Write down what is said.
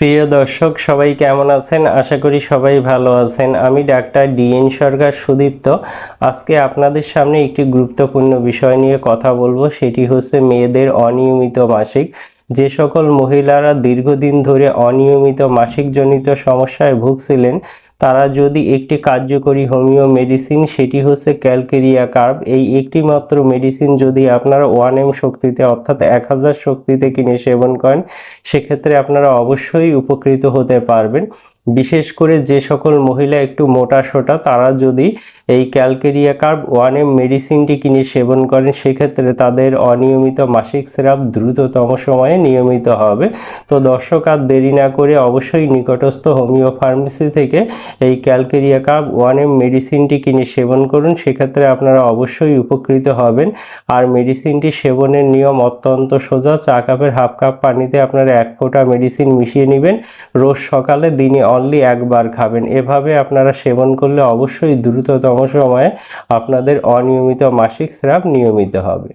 প্রিয় দর্শক, সবাই কেমন আছেন? আশা করি সবাই ভালো আছেন। আমি ডাক্তার ডিএন সরকার সুদীপ্ত। আজকে আপনাদের সামনে একটি গুরুত্বপূর্ণ বিষয় নিয়ে কথা বলব। সেটি হচ্ছে মেয়েদের অনিয়মিত মাসিক যে সকল মহিলারা দীর্ঘদিন ধরে অনিয়মিত মাসিকজনিত সমস্যায় ভুগছিলেন, তারা যদি একটি কার্যকরী হোমিও মেডিসিন সেটি হচ্ছে ক্যালকেরিয়া কার্ভ এই একটি মাত্র মেডিসিন যদি আপনারা ওয়ান এম শক্তিতে, অর্থাৎ এক হাজার শক্তিতে কিনে সেবন করেন, সেক্ষেত্রে আপনারা অবশ্যই উপকৃত হতে পারবেন। বিশেষ করে যে সকল মহিলা একটু মোটা সোটা, তারা যদি এই ক্যালকেরিয়া কার্ব ওয়ান এম মেডিসিনটি কিনে সেবন করেন, সেক্ষেত্রে তাদের অনিয়মিত মাসিক স্রাব দ্রুততম সময়ে নিয়মিত হবে। তো দর্শক, আর দেরি না করে অবশ্যই নিকটস্থ হোমিও ফার্মেসি থেকে এই ক্যালকেরিয়া কার্ব ওয়ান এম মেডিসিনটি কিনে সেবন করুন। সেক্ষেত্রে আপনারা অবশ্যই উপকৃত হবেন। আর মেডিসিনটি সেবনের নিয়ম অত্যন্ত সোজা। চা কাপের হাফ কাপ পানিতে আপনারা এক ফোঁটা মেডিসিন মিশিয়ে নেবেন। রোজ সকালে, দিনে অনলি একবার খাবেন। এভাবে আপনারা সেবন করলে অবশ্যই দ্রুততম সময়ে আপনাদের অনিয়মিত মাসিক স্রাব নিয়মিত হবে।